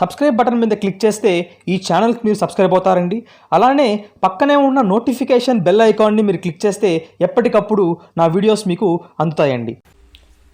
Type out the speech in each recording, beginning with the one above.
Subscribe button మీద click చేస్తే ఈ ఛానల్కి మీరు సబ్స్క్రైబ్ అవుతారండి. అలానే పక్కనే ఉన్న నోటిఫికేషన్ బెల్ ఐకాన్ని మీరు క్లిక్ చేస్తే ఎప్పటికప్పుడు నా వీడియోస్ మీకు అందుతాయండి.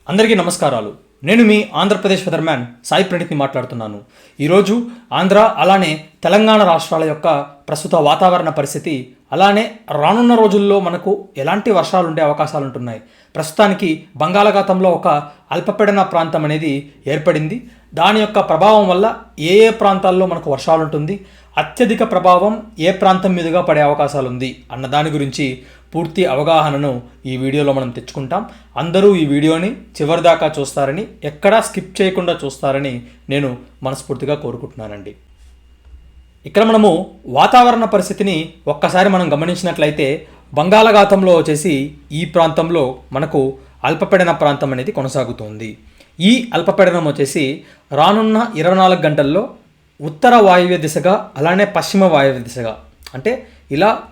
అందరికీ నమస్కారాలు. నేను మీ ఆంధ్రప్రదేశ్ వెదర్మ్యాన్ సాయి ప్రణీత్ని మాట్లాడుతున్నాను. ఈరోజు ఆంధ్ర అలానే తెలంగాణ రాష్ట్రాల యొక్క ప్రస్తుత వాతావరణ పరిస్థితి అలానే రానున్న రోజుల్లో మనకు ఎలాంటి వర్షాలు ఉండే అవకాశాలు ఉంటున్నాయి ప్రస్తుతానికి బంగాళాఖాతంలో ఒక అల్పపీడన ప్రాంతం అనేది ఏర్పడింది. దాని యొక్క ప్రభావం వల్ల ఏ ఏ ప్రాంతాల్లో మనకు వర్షాలు ఉంటుంది అత్యధిక ప్రభావం ఏ ప్రాంతం మీదుగా పడే అవకాశాలు ఉంది అన్న దాని గురించి పూర్తి అవగాహనను ఈ వీడియోలో మనం తెచ్చుకుంటాం. అందరూ ఈ వీడియోని చివరిదాకా చూస్తారని ఎక్కడా స్కిప్ చేయకుండా చూస్తారని నేను మనస్ఫూర్తిగా కోరుకుంటున్నానండి. ఇక్కడ మనము వాతావరణ పరిస్థితిని ఒక్కసారి మనం గమనించినట్లయితే బంగాళాఖాతంలో వచ్చేసి ఈ ప్రాంతంలో మనకు అల్పపీడన ప్రాంతం అనేది కొనసాగుతుంది. ఈ అల్పపీడనం వచ్చేసి రానున్న ఇరవై నాలుగు గంటల్లో ఉత్తర వాయువ్య దిశగా అలానే పశ్చిమ వాయువ్య దిశగా. అంటే ఇలా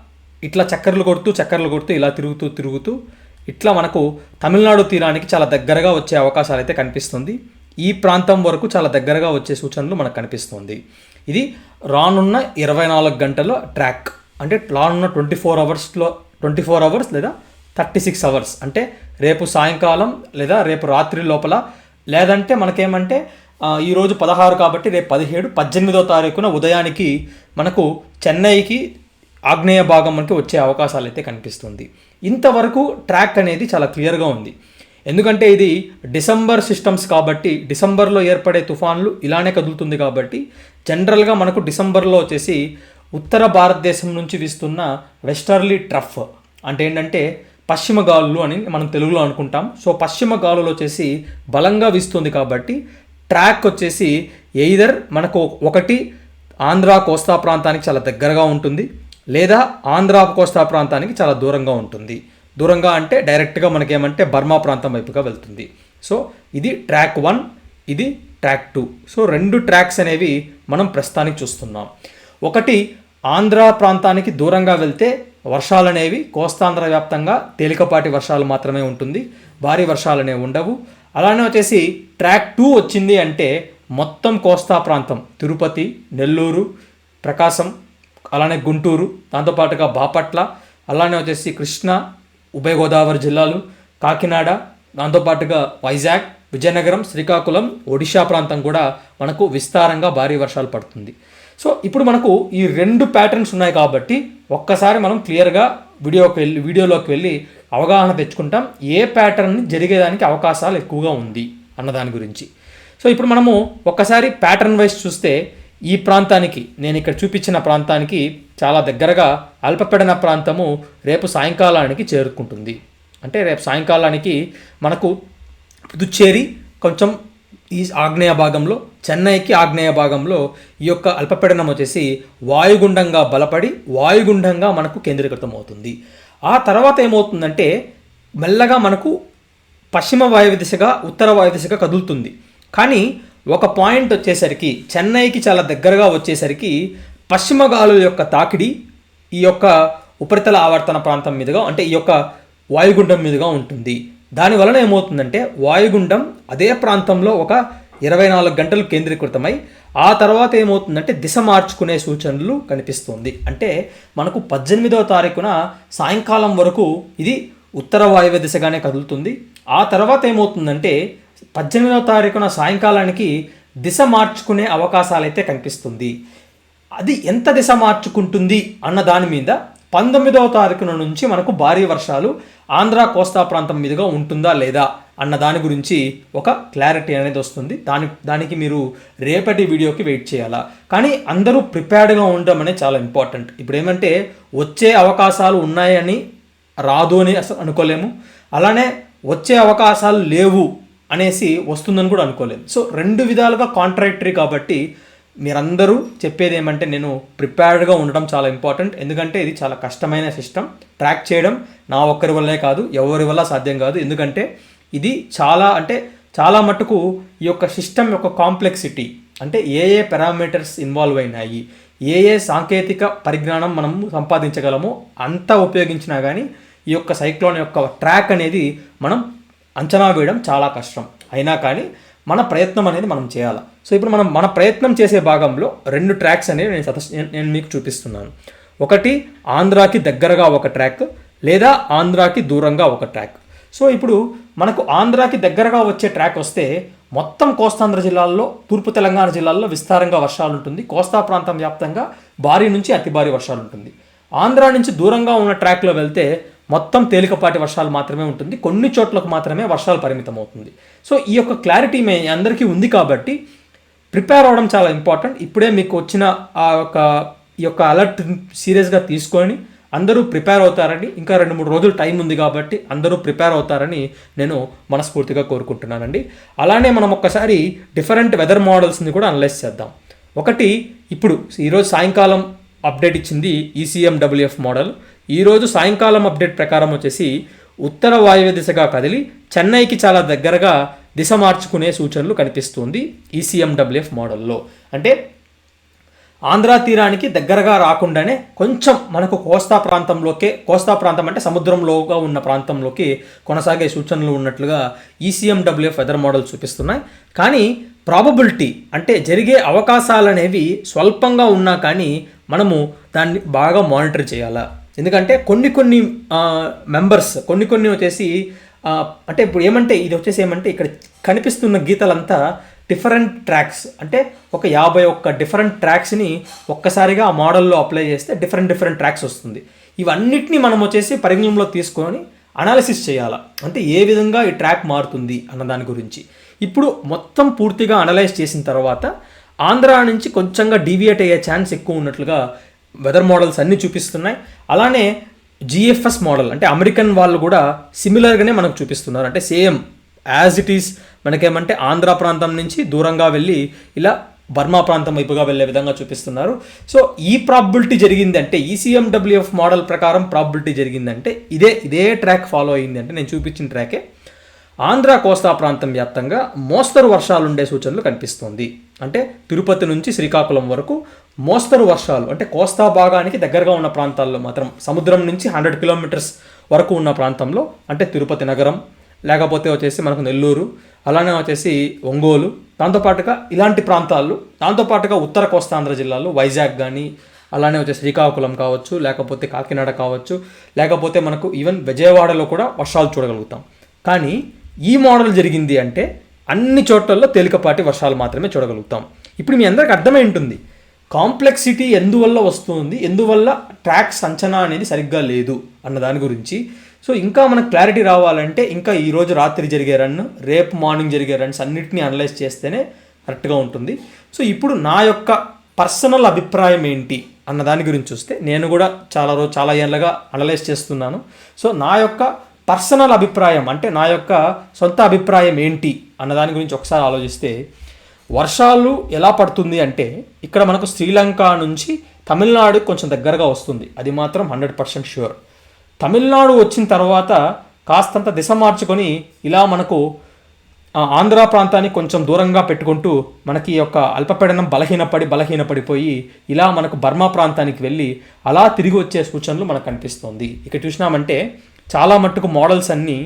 ఇట్లా చక్కర్లు కొడుతూ చక్కర్లు కొడుతూ ఇలా తిరుగుతూ తిరుగుతూ ఇట్లా మనకు తమిళనాడు తీరానికి చాలా దగ్గరగా వచ్చే అవకాశాలు అయితే కనిపిస్తుంది. ఈ ప్రాంతం వరకు చాలా దగ్గరగా వచ్చే సూచనలు మనకు కనిపిస్తుంది. ఇది రానున్న ఇరవై నాలుగు గంటల ట్రాక్. అంటే రానున్న ట్వంటీ ఫోర్ అవర్స్లో ట్వంటీ ఫోర్ అవర్స్ లేదా థర్టీ సిక్స్ అవర్స్. అంటే రేపు సాయంకాలం లేదా రేపు రాత్రి లోపల లేదంటే మనకేమంటే ఈరోజు పదహారు కాబట్టి రేపు పదిహేడు పద్దెనిమిదో తారీఖున ఉదయానికి మనకు చెన్నైకి ఆగ్నేయ భాగం మనకి వచ్చే అవకాశాలు అయితే కనిపిస్తుంది. ఇంతవరకు ట్రాక్ అనేది చాలా క్లియర్గా ఉంది. ఎందుకంటే ఇది డిసెంబర్ సిస్టమ్స్ కాబట్టి డిసెంబర్లో ఏర్పడే తుఫాన్లు ఇలానే కదులుతుంది కాబట్టి జనరల్గా మనకు డిసెంబర్లో వచ్చేసి ఉత్తర భారతదేశం నుంచి వీస్తున్న వెస్టర్లీ ట్రఫ్ అంటే ఏంటంటే పశ్చిమ గాలులు అని మనం తెలుగులో అనుకుంటాం. సో పశ్చిమ గాలులు వచ్చేసి బలంగా వీస్తుంది కాబట్టి ట్రాక్ వచ్చేసి ఎయిదర్ మనకు ఒకటి ఆంధ్ర కోస్తా ప్రాంతానికి చాలా దగ్గరగా ఉంటుంది. లేదా ఆంధ్ర కోస్తా ప్రాంతానికి చాలా దూరంగా ఉంటుంది. దూరంగా అంటే డైరెక్ట్గా మనకేమంటే బర్మా ప్రాంతం వైపుగా వెళ్తుంది. సో ఇది ట్రాక్ వన్ ఇది ట్రాక్ టూ. సో రెండు ట్రాక్స్ అనేవి మనం ప్రస్తుతానికి చూస్తున్నాం. ఒకటి ఆంధ్ర ప్రాంతానికి దూరంగా వెళ్తే వర్షాలు అనేవి కోస్తాంధ్ర వ్యాప్తంగా తేలికపాటి వర్షాలు మాత్రమే ఉంటుంది. భారీ వర్షాలు అనేవి ఉండవు. అలానే వచ్చేసి ట్రాక్ టూ వచ్చింది అంటే మొత్తం కోస్తా ప్రాంతం తిరుపతి నెల్లూరు ప్రకాశం అలానే గుంటూరు దాంతోపాటుగా బాపట్ల అలానే వచ్చేసి కృష్ణా ఉభయ గోదావరి జిల్లాలు కాకినాడ దాంతోపాటుగా వైజాగ్ విజయనగరం శ్రీకాకుళం ఒడిషా ప్రాంతం కూడా మనకు విస్తారంగా భారీ వర్షాలు పడుతుంది. సో ఇప్పుడు మనకు ఈ రెండు ప్యాటర్న్స్ ఉన్నాయి కాబట్టి ఒక్కసారి మనం క్లియర్గా వీడియోకి వెళ్ళి వీడియోలోకి వెళ్ళి అవగాహన తెచ్చుకుంటాం ఏ ప్యాటర్న్ జరిగేదానికి అవకాశాలు ఎక్కువగా ఉంది అన్న దాని గురించి. సో ఇప్పుడు మనము ఒక్కసారి ప్యాటర్న్ వైజ్ చూస్తే ఈ ప్రాంతానికి నేను ఇక్కడ చూపించిన ప్రాంతానికి చాలా దగ్గరగా అల్పపీడన ప్రాంతము రేపు సాయంకాలానికి చేరుకుంటుంది. అంటే రేపు సాయంకాలానికి మనకు పుదుచ్చేరి కొంచెం ఈ ఆగ్నేయ భాగంలో చెన్నైకి ఆగ్నేయ భాగంలో ఈ యొక్క అల్పపీడనం వచ్చేసి వాయుగుండంగా బలపడి వాయుగుండంగా మనకు కేంద్రీకృతం అవుతుంది. ఆ తర్వాత ఏమవుతుందంటే మెల్లగా మనకు పశ్చిమ వాయువ్య దిశగా ఉత్తర వాయు దిశగా కదులుతుంది. కానీ ఒక పాయింట్ వచ్చేసరికి చెన్నైకి చాలా దగ్గరగా వచ్చేసరికి పశ్చిమ గాలుల యొక్క తాకిడి ఈ యొక్క ఉపరితల ఆవర్తన ప్రాంతం మీదుగా అంటే ఈ యొక్క వాయుగుండం మీదుగా ఉంటుంది. దాని వలన ఏమవుతుందంటే వాయుగుండం అదే ప్రాంతంలో ఒక ఇరవై నాలుగు గంటలు కేంద్రీకృతమై ఆ తర్వాత ఏమవుతుందంటే దిశ మార్చుకునే సూచనలు కనిపిస్తుంది. అంటే మనకు పద్దెనిమిదవ తారీఖున సాయంకాలం వరకు ఇది ఉత్తర వాయువ్య దిశగానే కదులుతుంది. ఆ తర్వాత ఏమవుతుందంటే పద్దెనిమిదవ తారీఖున సాయంకాలానికి దిశ మార్చుకునే అవకాశాలైతే కనిపిస్తుంది. అది ఎంత దిశ మార్చుకుంటుంది అన్న దాని మీద పంతొమ్మిదవ తారీఖున నుంచి మనకు భారీ వర్షాలు ఆంధ్ర కోస్తా ప్రాంతం మీదుగా ఉంటుందా లేదా అన్న దాని గురించి ఒక క్లారిటీ అనేది వస్తుంది. దాని దానికి మీరు రేపటి వీడియోకి వెయిట్ చేయాలా? కానీ అందరూ ప్రిపేర్డ్గా ఉండడం అనేది చాలా ఇంపార్టెంట్ ఇప్పుడు ఏమంటే వచ్చే అవకాశాలు ఉన్నాయని రాదు అని అసలు అనుకోలేము. అలానే వచ్చే అవకాశాలు లేవు అనేసి వస్తుందని కూడా అనుకోలేము సో రెండు విధాలుగా కాంట్రాక్టరీ కాబట్టి మీరందరూ చెప్పేది ఏమంటే నేను ప్రిపేర్డ్గా ఉండడం చాలా ఇంపార్టెంట్ ఎందుకంటే ఇది చాలా కష్టమైన సిస్టమ్ ట్రాక్ చేయడం నా ఒక్కరి వల్లే కాదు ఎవరి వల్ల సాధ్యం కాదు. ఎందుకంటే ఇది చాలా అంటే చాలా మటుకు ఈ యొక్క సిస్టమ్ యొక్క కాంప్లెక్సిటీ అంటే ఏ ఏ పారామీటర్స్ ఇన్వాల్వ్ అయినాయి ఏ ఏ సాంకేతిక పరిజ్ఞానం మనం సంపాదించగలమో అంతా ఉపయోగించినా కానీ ఈ యొక్క సైక్లోన్ యొక్క ట్రాక్ అనేది మనం అంచనా వేయడం చాలా కష్టం. అయినా కానీ మన ప్రయత్నం అనేది మనం చేయాలి. సో ఇప్పుడు మనం మన ప్రయత్నం చేసే భాగంలో రెండు ట్రాక్స్ అనేవి నేను సత నేను- నేను మీకు చూపిస్తున్నాను. ఒకటి ఆంధ్రాకి దగ్గరగా ఒక ట్రాక్ లేదా ఆంధ్రాకి దూరంగా ఒక ట్రాక్. సో ఇప్పుడు మనకు ఆంధ్రాకి దగ్గరగా వచ్చే ట్రాక్ వస్తే మొత్తం కోస్తాంధ్ర జిల్లాల్లో తూర్పు తెలంగాణ జిల్లాల్లో విస్తారంగా వర్షాలు ఉంటుంది కోస్తా ప్రాంతం వ్యాప్తంగా భారీ నుంచి అతి భారీ వర్షాలు ఉంటుంది ఆంధ్రా నుంచి దూరంగా ఉన్న ట్రాక్లో వెళ్తే మొత్తం తేలికపాటి వర్షాలు మాత్రమే ఉంటుంది. కొన్ని చోట్లకు మాత్రమే వర్షాలు పరిమితం అవుతుంది సో ఈ యొక్క క్లారిటీ మే అందరికీ ఉంది కాబట్టి ప్రిపేర్ అవ్వడం చాలా ఇంపార్టెంట్. ఇప్పుడే మీకు వచ్చిన ఆ యొక్క ఈ యొక్క అలర్ట్ సీరియస్గా తీసుకొని అందరూ ప్రిపేర్ అవుతారని ఇంకా రెండు మూడు రోజులు టైం ఉంది కాబట్టి అందరూ ప్రిపేర్ అవుతారని నేను మనస్ఫూర్తిగా కోరుకుంటున్నానండి. అలానే మనం ఒక్కసారి డిఫరెంట్ వెదర్ మోడల్స్ని కూడా అనలైజ్ చేద్దాం. ఒకటి ఇప్పుడు ఈరోజు సాయంకాలం అప్డేట్ ఇచ్చింది ఈసీఎండబ్ల్యూఎఫ్ మోడల్ ఈరోజు సాయంకాలం అప్డేట్ ప్రకారం వచ్చేసి ఉత్తర వాయువ్య దిశగా కదిలి చెన్నైకి చాలా దగ్గరగా దిశ మార్చుకునే సూచనలు కనిపిస్తుంది ఈసీఎండబ్ల్యూఎఫ్ మోడల్లో అంటే ఆంధ్రా తీరానికి దగ్గరగా రాకుండానే కొంచెం మనకు కోస్తా ప్రాంతంలోకే కోస్తా ప్రాంతం అంటే సముద్రంలోగా ఉన్న ప్రాంతంలోకి కొనసాగే సూచనలు ఉన్నట్లుగా ఈసీఎండబ్ల్యూఎఫ్ వెదర్ మోడల్ చూపిస్తున్నాయి. కానీ ప్రాబబిలిటీ అంటే జరిగే అవకాశాలు అనేవి స్వల్పంగా ఉన్నా కానీ మనము దాన్ని బాగా మానిటర్ చేయాలా? ఎందుకంటే కొన్ని కొన్ని మెంబర్స్ కొన్ని కొన్ని వచ్చేసి అంటే ఇప్పుడు ఏమంటే ఇది వచ్చేసి ఏమంటే ఇక్కడ కనిపిస్తున్న గీతలంతా డిఫరెంట్ ట్రాక్స్ అంటే ఒక యాభై ఒక్క డిఫరెంట్ ట్రాక్స్ని ఒక్కసారిగా ఆ మోడల్లో అప్లై చేస్తే డిఫరెంట్ డిఫరెంట్ ట్రాక్స్ వస్తుంది. ఇవన్నిటిని మనం వచ్చేసి పరిగణంలో తీసుకొని అనాలిసిస్ చేయాలా? అంటే ఏ విధంగా ఈ ట్రాక్ మారుతుంది అన్న దాని గురించి. ఇప్పుడు మొత్తం పూర్తిగా అనలైజ్ చేసిన తర్వాత ఆంధ్ర నుంచి కొంచెంగా డీవియేట్ అయ్యే ఛాన్స్ ఎక్కువ ఉన్నట్లుగా వెదర్ మోడల్స్ అన్నీ చూపిస్తున్నాయి. అలానే జిఎఫ్ఎస్ మోడల్ అంటే అమెరికన్ వాళ్ళు కూడా సిమిలర్గానే మనకు చూపిస్తున్నారు. అంటే సేమ్ యాజ్ ఇట్ ఈస్ మనకేమంటే ఆంధ్ర ప్రాంతం నుంచి దూరంగా వెళ్ళి ఇలా బర్మా ప్రాంతం వైపుగా వెళ్ళే విధంగా చూపిస్తున్నారు. సో ఈ ప్రాబిలిటీ జరిగిందంటే ఈసీఎండబ్ల్యూఎఫ్ మోడల్ ప్రకారం ప్రాబిలిటీ జరిగిందంటే ఇదే ఇదే ట్రాక్ ఫాలో అయింది అంటే నేను చూపించిన ట్రాకే ఆంధ్ర కోస్తా ప్రాంతం వ్యాప్తంగా మోస్తరు వర్షాలు ఉండే సూచనలు కనిపిస్తుంది. అంటే తిరుపతి నుంచి శ్రీకాకుళం వరకు మోస్తరు వర్షాలు అంటే కోస్తా భాగానికి దగ్గరగా ఉన్న ప్రాంతాల్లో మాత్రం సముద్రం నుంచి హండ్రెడ్ కిలోమీటర్స్ వరకు ఉన్న ప్రాంతంలో అంటే తిరుపతి నగరం లేకపోతే వచ్చేసి మనకు నెల్లూరు అలానే వచ్చేసి ఒంగోలు దాంతోపాటుగా ఇలాంటి ప్రాంతాలు దాంతోపాటుగా ఉత్తర కోస్తాంధ్ర జిల్లాలో వైజాగ్ కానీ అలానే వచ్చే శ్రీకాకుళం కావచ్చు లేకపోతే కాకినాడ కావచ్చు లేకపోతే మనకు ఈవెన్ విజయవాడలో కూడా వర్షాలు చూడగలుగుతాం. కానీ ఈ మోడల్ జరిగింది అంటే అన్ని చోట్లలో తేలికపాటి వర్షాలు మాత్రమే చూడగలుగుతాం. ఇప్పుడు మీ అందరికి అర్థమై ఉంటుంది. కాంప్లెక్సిటీ ఎందువల్ల వస్తుంది? ఎందువల్ల ట్రాక్స్ అంచనా అనేది సరిగ్గా లేదు అన్న దాని గురించి. సో ఇంకా మనకు క్లారిటీ రావాలంటే ఇంకా ఈ రోజు రాత్రి జరిగే రన్ రేపు మార్నింగ్ జరిగే రన్స్ అన్నిటిని అనలైజ్ చేస్తేనే కరెక్ట్గా ఉంటుంది. సో ఇప్పుడు నా యొక్క పర్సనల్ అభిప్రాయం ఏంటి అన్న దాని గురించి చూస్తే నేను కూడా చాలా రోజు చాలా ఏళ్ళగా అనలైజ్ చేస్తున్నాను. సో నా యొక్క పర్సనల్ అభిప్రాయం అంటే నా యొక్క సొంత అభిప్రాయం ఏంటి అన్న దాని గురించి ఒకసారి ఆలోచిస్తే వర్షాలు ఎలా పడుతుంది అంటే ఇక్కడ మనకు శ్రీలంక నుంచి తమిళనాడు కొంచెం దగ్గరగా వస్తుంది. అది మాత్రం హండ్రెడ్ పర్సెంట్ షూర్ తమిళనాడు వచ్చిన తర్వాత కాస్తంత దిశ మార్చుకొని ఇలా మనకు ఆంధ్ర ప్రాంతాన్ని కొంచెం దూరంగా పెట్టుకుంటూ మనకి ఈ యొక్క అల్పపీడనం బలహీనపడి బలహీనపడిపోయి ఇలా మనకు బర్మా ప్రాంతానికి వెళ్ళి అలా తిరిగి వచ్చే సూచనలు మనకు కనిపిస్తుంది. ఇక్కడ చూసినామంటే చాలా మట్టుకు మోడల్స్ అన్నీ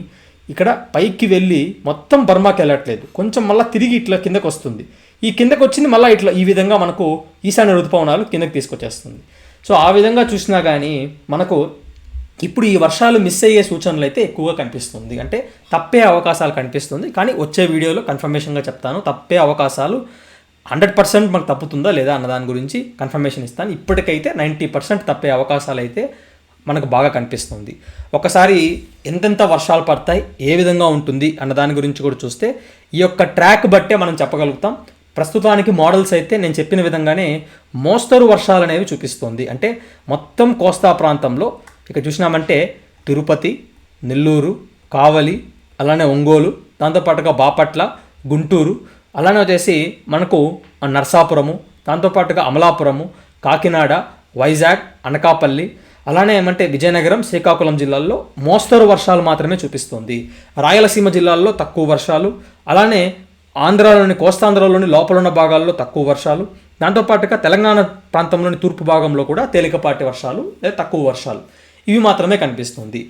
ఇక్కడ పైకి వెళ్ళి మొత్తం బర్మాకి వెళ్ళట్లేదు. కొంచెం మళ్ళీ తిరిగి ఇట్లా కిందకు వస్తుంది. ఈ కిందకు వచ్చింది మళ్ళీ ఇట్లా ఈ విధంగా మనకు ఈశాన్య ఋతుపవనాలు కిందకి తీసుకొచ్చేస్తుంది. సో ఆ విధంగా చూసినా కానీ మనకు ఇప్పుడు ఈ వర్షాలు మిస్ అయ్యే సూచనలు అయితే ఎక్కువగా కనిపిస్తుంది. అంటే తప్పే అవకాశాలు కనిపిస్తుంది. కానీ వచ్చే వీడియోలో కన్ఫర్మేషన్గా చెప్తాను. తప్పే అవకాశాలు హండ్రెడ్ పర్సెంట్ మనకు తప్పుతుందా లేదా అన్న దాని గురించి కన్ఫర్మేషన్ ఇస్తాను. ఇప్పటికైతే నైంటీ పర్సెంట్ తప్పే అవకాశాలు అయితే మనకు బాగా కనిపిస్తుంది. ఒకసారి ఎంతెంత వర్షాలు పడతాయి ఏ విధంగా ఉంటుంది అన్న దాని గురించి కూడా చూస్తే ఈ యొక్క ట్రాక్ బట్టే మనం చెప్పగలుగుతాం. ప్రస్తుతానికి మోడల్స్ అయితే నేను చెప్పిన విధంగానే మోస్తరు వర్షాలు అనేవి చూపిస్తుంది. అంటే మొత్తం కోస్తా ప్రాంతంలో ఇక చూసినామంటే తిరుపతి నెల్లూరు కావలి అలానే ఒంగోలు దాంతోపాటుగా బాపట్ల గుంటూరు అలానే వచ్చేసి మనకు నర్సాపురము దాంతోపాటుగా అమలాపురము కాకినాడ వైజాగ్ అనకాపల్లి అలానే ఏమంటే విజయనగరం శ్రీకాకుళం జిల్లాల్లో మోస్తరు వర్షాలు మాత్రమే చూపిస్తుంది. రాయలసీమ జిల్లాల్లో తక్కువ వర్షాలు అలానే ఆంధ్రాలోని కోస్తాంధ్రలోని లోపల ఉన్న భాగాల్లో తక్కువ వర్షాలు దాంతోపాటుగా తెలంగాణ ప్రాంతంలోని తూర్పు భాగంలో కూడా తేలికపాటి వర్షాలు లేదా తక్కువ వర్షాలు. ఇవి మాత్రమే కనిపిస్తుంది.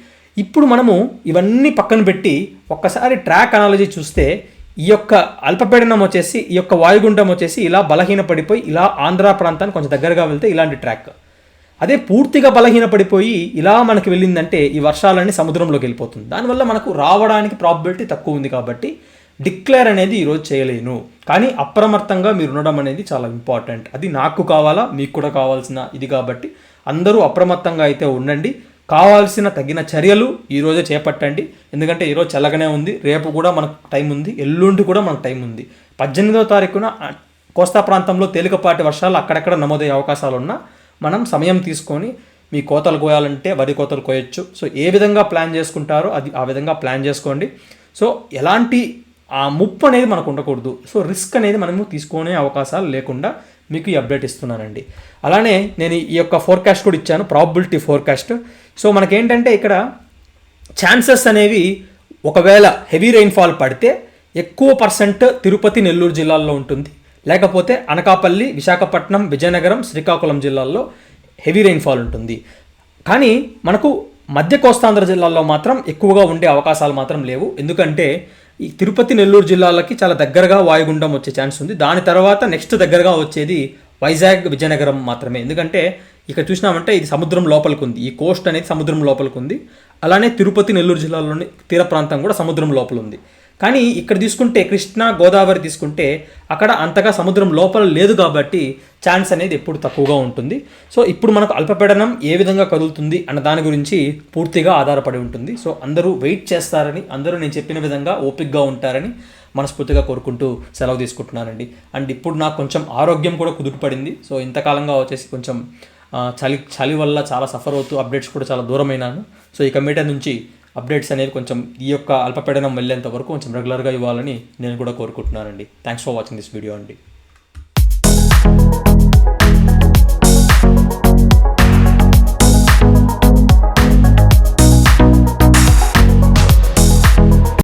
ఇప్పుడు మనము ఇవన్నీ పక్కన పెట్టి ఒక్కసారి ట్రాక్ అనాలజీ చూస్తే ఈ యొక్క అల్పపీడనం వచ్చేసి ఈ యొక్క వాయుగుండం వచ్చేసి ఇలా బలహీనపడిపోయి ఇలా ఆంధ్ర ప్రాంతానికి కొంచెం దగ్గరగా వెళ్తే ఇలాంటి ట్రాక్. అదే పూర్తిగా బలహీనపడిపోయి ఇలా మనకి వెళ్ళిందంటే ఈ వర్షాలన్నీ సముద్రంలోకి వెళ్ళిపోతుంది. దానివల్ల మనకు రావడానికి ప్రాబిలిటీ తక్కువ ఉంది కాబట్టి డిక్లేర్ అనేది ఈరోజు చేయలేను. కానీ అప్రమత్తంగా మీరు ఉండడం అనేది చాలా ఇంపార్టెంట్ అది నాకు కావాలా మీకు కూడా కావాల్సిన ఇది కాబట్టి అందరూ అప్రమత్తంగా అయితే ఉండండి. కావాల్సిన తగిన చర్యలు ఈరోజే చేపట్టండి. ఎందుకంటే ఈరోజు చల్లగానే ఉంది. రేపు కూడా మనకు టైం ఉంది. ఎల్లుండి కూడా మనకు టైం ఉంది. పద్దెనిమిదవ తారీఖున కోస్తా ప్రాంతంలో తేలికపాటి వర్షాలు అక్కడక్కడ నమోదయ్యే అవకాశాలున్నా మనం సమయం తీసుకొని మీ కోతలు కోయాలంటే వరి కోతలు కోయొచ్చు. సో ఏ విధంగా ప్లాన్ చేసుకుంటారో అది ఆ విధంగా ప్లాన్ చేసుకోండి. సో ఎలాంటి ఆ ముప్పు అనేది మనకు ఉండకూడదు. సో రిస్క్ అనేది మనము తీసుకునే అవకాశాలు లేకుండా మీకు ఈ అప్డేట్ ఇస్తున్నానండి. అలానే నేను ఈ యొక్క ఫోర్కాస్ట్ కూడా ఇచ్చాను ప్రాబిలిటీ ఫోర్కాస్ట్ సో మనకేంటంటే ఇక్కడ ఛాన్సెస్ అనేవి ఒకవేళ హెవీ రెయిన్ఫాల్ పడితే ఎక్కువ పర్సెంట్ తిరుపతి నెల్లూరు జిల్లాల్లో ఉంటుంది. లేకపోతే అనకాపల్లి విశాఖపట్నం విజయనగరం శ్రీకాకుళం జిల్లాల్లో హెవీ రెయిన్ఫాల్ ఉంటుంది. కానీ మనకు మధ్య కోస్తాంధ్ర జిల్లాల్లో మాత్రం ఎక్కువగా ఉండే అవకాశాలు మాత్రం లేవు. ఎందుకంటే ఈ తిరుపతి నెల్లూరు జిల్లాలకి చాలా దగ్గరగా వాయుగుండం వచ్చే ఛాన్స్ ఉంది. దాని తర్వాత నెక్స్ట్ దగ్గరగా వచ్చేది వైజాగ్ విజయనగరం మాత్రమే. ఎందుకంటే ఇక్కడ చూసినామంటే ఇది సముద్రం లోపలికి ఉంది. ఈ కోస్ట్ అనేది సముద్రం లోపలికి ఉంది. అలానే తిరుపతి నెల్లూరు జిల్లాలోని తీర ప్రాంతం కూడా సముద్రం లోపల ఉంది. కానీ ఇక్కడ తీసుకుంటే కృష్ణా గోదావరి తీసుకుంటే అక్కడ అంతగా సముద్రం లోపల లేదు కాబట్టి ఛాన్స్ అనేది ఎప్పుడు తక్కువగా ఉంటుంది. సో ఇప్పుడు మనకు అల్పపీడనం ఏ విధంగా కదులుతుంది అన్న దాని గురించి పూర్తిగా ఆధారపడి ఉంటుంది. సో అందరూ వెయిట్ చేస్తారని అందరూ నేను చెప్పిన విధంగా ఓపిక్గా ఉంటారని మనస్ఫూర్తిగా కోరుకుంటూ సెలవు తీసుకుంటున్నానండి. అండ్ ఇప్పుడు నాకు కొంచెం ఆరోగ్యం కూడా కుదుటపడింది. సో ఇంతకాలంగా వచ్చేసి కొంచెం చలి చలి వల్ల చాలా సఫర్ అవుతూ అప్డేట్స్ కూడా చాలా దూరమైనాను. సో ఇక మీట నుంచి అప్డేట్స్ అనేది కొంచెం ఈ యొక్క అల్పపీడనం వెళ్ళేంత వరకు కొంచెం రెగ్యులర్గా ఇవ్వాలని నేను కూడా కోరుకుంటున్నానండి. Thanks for watching this video అండి.